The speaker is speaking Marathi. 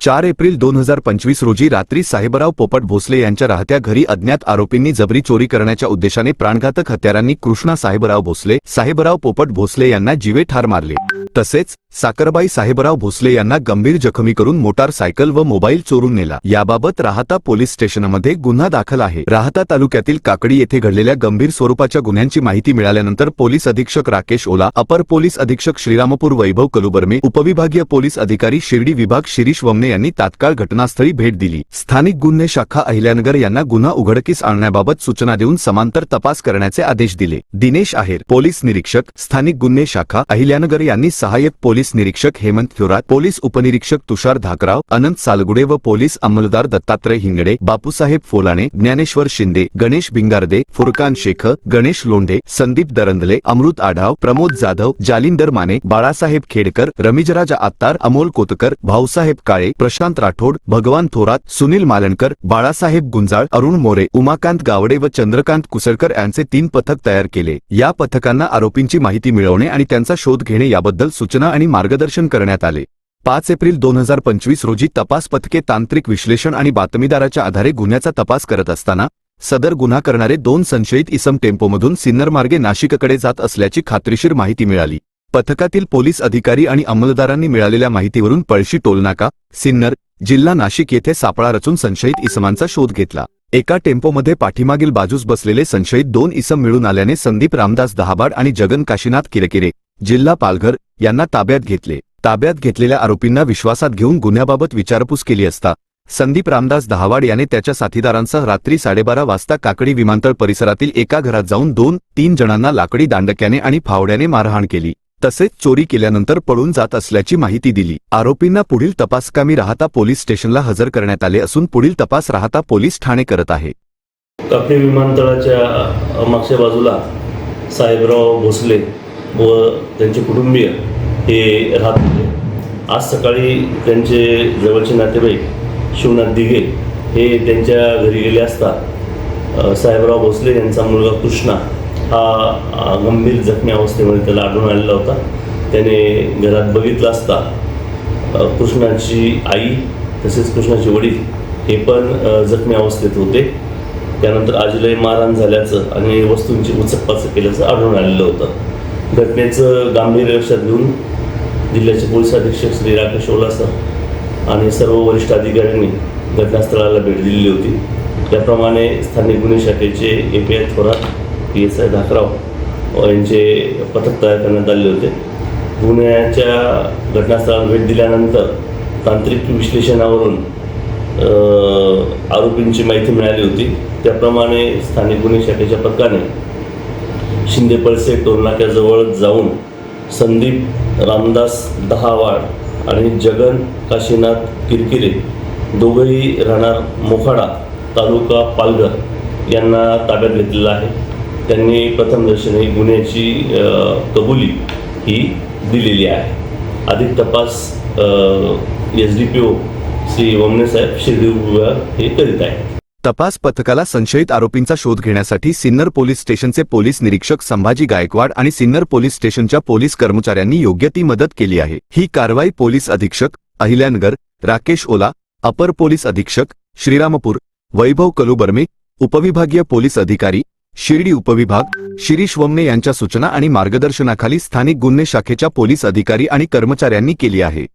चार एप्रिल दोन हजार पंचवीस रोजी रात्री साहेबराव पोपट भोसले यांच्या राहत्या घरी अज्ञात आरोपींनी जबरी चोरी करण्याच्या उद्देशाने प्राणघातक हत्यारांनी कृष्णा साहेबराव भोसले साहेबराव पोपट भोसले यांना जीवे ठार मारले. तसेच साकरबाई साहेबराव भोसले यांना गंभीर जखमी करून मोटारसायकल व मोबाईल चोरून नेला. याबाबत राहता पोलीस स्टेशनमध्ये गुन्हा दाखल आहे. राहता तालुक्यातील काकडी येथे घडलेल्या गंभीर स्वरूपाच्या गुन्ह्यांची माहिती मिळाल्यानंतर पोलीस अधीक्षक राकेश ओला अपर पोलीस अधीक्षक श्रीरामपूर वैभव कलुबर्मे उपविभागीय पोलीस अधिकारी शिर्डी विभाग शिरीष वमने यांनी तात्काळ घटनास्थळी भेट दिली. स्थानिक गुन्हे शाखा अहिल्यानगर यांना गुन्हा उघडकीस आणण्याबाबत सूचना देऊन समांतर तपास करण्याचे आदेश दिले. दिनेश आहेर पोलीस निरीक्षक स्थानिक गुन्हे शाखा अहिल्यानगर यांनी सहाय्यक पोलीस निरीक्षक हेमंत थोरात पोलीस उपनिरीक्षक तुषार धाकराव अनंत सालगुडे व पोलीस अंमलदार दत्तात्रय हिंगडे बापूसाहेब फोलाणे ज्ञानेश्वर शिंदे गणेश भिंगारदे फुरकान शेख गणेश लोंढे संदीप दरंदले अमृत आढाव प्रमोद जाधव जालिंदर माने बाळासाहेब खेडकर रमिजराज आत्तार अमोल कोतकर भाऊसाहेब काळे प्रशांत राठोड भगवान थोरात सुनील मालणकर बाळासाहेब गुंजाळ अरुण मोरे उमाकांत गावडे व चंद्रकांत कुसळकर यांचे तीन पथक तयार केले. या पथकांना आरोपींची माहिती मिळवणे आणि त्यांचा शोध घेणे याबद्दल सूचना आणि मार्गदर्शन करण्यात आले. पाच एप्रिल दोन हजार पंचवीस रोजी तपास पथके तांत्रिक विश्लेषण आणि बातमीदाराच्या आधारे गुन्ह्याचा तपास करत असताना सदर गुन्हा करणारे दोन संशयित इसम टेम्पोमधून सिन्नर मार्गे नाशिककडे जात असल्याची खात्रीशीर माहिती मिळाली. पथकातील पोलीस अधिकारी आणि अंमलदारांनी मिळालेल्या माहितीवरून पळशी टोलनाका सिन्नर जिल्हा नाशिक येथे सापळा रचून संशयित इसमांचा शोध घेतला. एका टेम्पोमध्ये पाठीमागील बाजूस बसलेले संशयित दोन इसम मिळून आल्याने संदीप रामदास दहाबाड आणि जगन काशीनाथ किरकिरे जिल्हा पालघर यांना ताब्यात घेतले. ताब्यात घेतलेल्या आरोपींना विश्वासात घेऊन गुन्ह्याबाबत विचारपूस केली असता संदीप रामदास दहावाड याने त्याच्या साथीदारांसह रात्री साडेबारा वाजता काकडी विमानतळ परिसरातील एका घरात जाऊन दोन तीन जणांना लाकडी दांडक्याने आणि फावड्याने मारहाण केली. तसेच चोरी केल्यानंतर पळून जात असल्याची माहिती दिली. आरोपींना पुढील तपासकामी राहता पोलीस स्टेशनला हजर करण्यात आले असून पुढील तपास राहता पोलीस ठाणे करत आहे. कापणी विमानतळाच्या मागच्या बाजूला साहेबराव भोसले व त्यांचे कुटुंबीय हे राहत होते. आज सकाळी त्यांचे जवळचे नातेवाईक शिवनाथ दिघे हे त्यांच्या घरी गेले असता साहेबराव भोसले यांचा मुलगा कृष्णा हा गंभीर जखमी अवस्थेमध्ये त्याला आढळून आलेला होता. त्याने घरात बघितलं असता कृष्णाची आई तसेच कृष्णाचे वडील हे पण जखमी अवस्थेत होते. त्यानंतर आजीलाही मारहाण झाल्याचं आणि वस्तूंची उचकपाचक केल्याचं आढळून आलेलं होतं. घटनेचं गांभीर्य लक्षात घेऊन जिल्ह्याचे पोलीस अधीक्षक श्री राकेश ओलासा आणि सर्व वरिष्ठ अधिकाऱ्यांनी घटनास्थळाला भेट दिलेली होती. त्याप्रमाणे स्थानिक गुन्हे शाखेचे A P I Thorat P S I Dhakrao यांचे पथक तयार करण्यात आले होते. पुण्याच्या घटनास्थळाला भेट दिल्यानंतर तांत्रिक विश्लेषणावरून आरोपींची माहिती मिळाली होती. त्याप्रमाणे स्थानिक गुन्हे शाखेच्या पथकाने शिंदे पळसे टोलनाक्याजवळ जाऊन संदीप रामदास दहावाड आणि जगन काशीनाथ किरकिरे दोघंही राहणार मोखाडा तालुका पालघर यांना ताब्यात घेतलेला आहे. त्यांनी प्रथमदर्शनी गुन्ह्याची कबुली ही दिलेली आहे. अधिक तपास S D P O Shri वमनेसाहेब Shirdi हे करीत आहेत. तपास पथकाला संशयित आरोपींचा शोध घेण्यासाठी सिन्नर पोलीस स्टेशनचे पोलीस निरीक्षक संभाजी गायकवाड आणि सिन्नर पोलीस स्टेशनच्या पोलीस कर्मचाऱ्यांनी योग्य ती मदत केली आहे. ही कारवाई पोलीस अधीक्षक अहिल्यानगर राकेश ओला अपर पोलीस अधीक्षक श्रीरामपूर वैभव कलुबर्मे उपविभागीय पोलीस अधिकारी शिर्डी उपविभाग शिरीष वमने यांच्या सूचना आणि मार्गदर्शनाखाली स्थानिक गुन्हे शाखेच्या पोलीस अधिकारी आणि कर्मचाऱ्यांनी केली आहे.